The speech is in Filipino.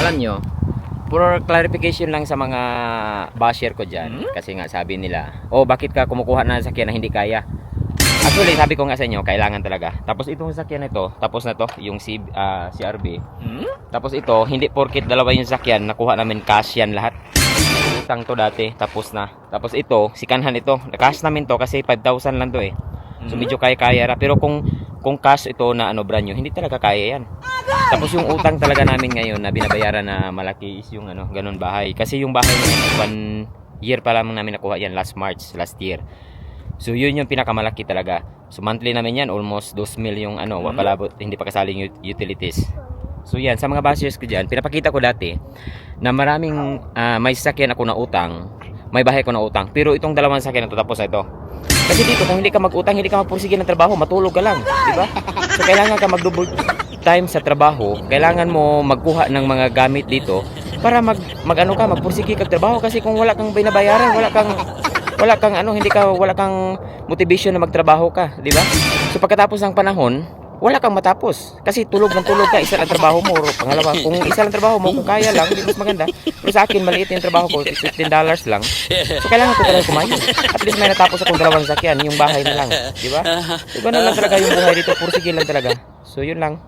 alam nyo, for clarification lang sa mga basher ko dyan, Hmm? kasi nga sabi nila, oh bakit ka kumukuha na sakyan na hindi kaya? Actually, sabi ko nga sa inyo, kailangan talaga. Tapos itong sakyan na ito, tapos na to, yung C, ah, CRB. Hmm? Tapos ito, hindi porkit dalawa yung sakyan, nakuha namin cash yan lahat. Utang to dati, tapos na. Tapos ito, si kanhan ito, cash namin to kasi 5,000 lang to eh. So Hmm? medyo kaya-kaya ra. Pero kung kung cash ito na ano brand new, hindi talaga kaya yan. Tapos yung utang talaga namin ngayon na binabayaran na malaki is yung ano, ganun bahay. Kasi yung bahay ngayon, one year pa lamang namin nakuha yan last March, last year. So yun yung pinakamalaki talaga. So monthly namin yan, almost 2 mil yung ano, Mhm. palabot, hindi pa kasaling ut- utilities. So yan, sa mga bashers ko dyan, pinapakita ko dati na maraming ah, may sasakyan ako na utang, may bahay ko na utang, pero itong dalawang sasakyan na to, tapos na ito. Kasi dito, kung hindi ka mag-utang, hindi ka magpursige ng trabaho, matulog ka lang, di ba? So kailangan ka mag-double time sa trabaho, kailangan mo magkuha ng mga gamit dito para mag, mag ano ka, magpursige ka trabaho kasi kung wala kang binabayaran, wala kang wala kang ano, hindi ka wala kang motivation na magtrabaho ka, di ba? So pagkatapos ng panahon, wala kang matapos. Kasi tulog ng tulog ka, isa lang trabaho mo. Pangalawa, kung isa lang trabaho mo, kung kaya lang, di mas maganda. Pero sa akin, maliit yung trabaho ko, $15 lang. So kailangan ko talaga kumain. At least may natapos akong dalawang sakyan, yung bahay na lang. Di ba? So ganun lang talaga yung buhay dito, puro sige lang talaga. So yun lang.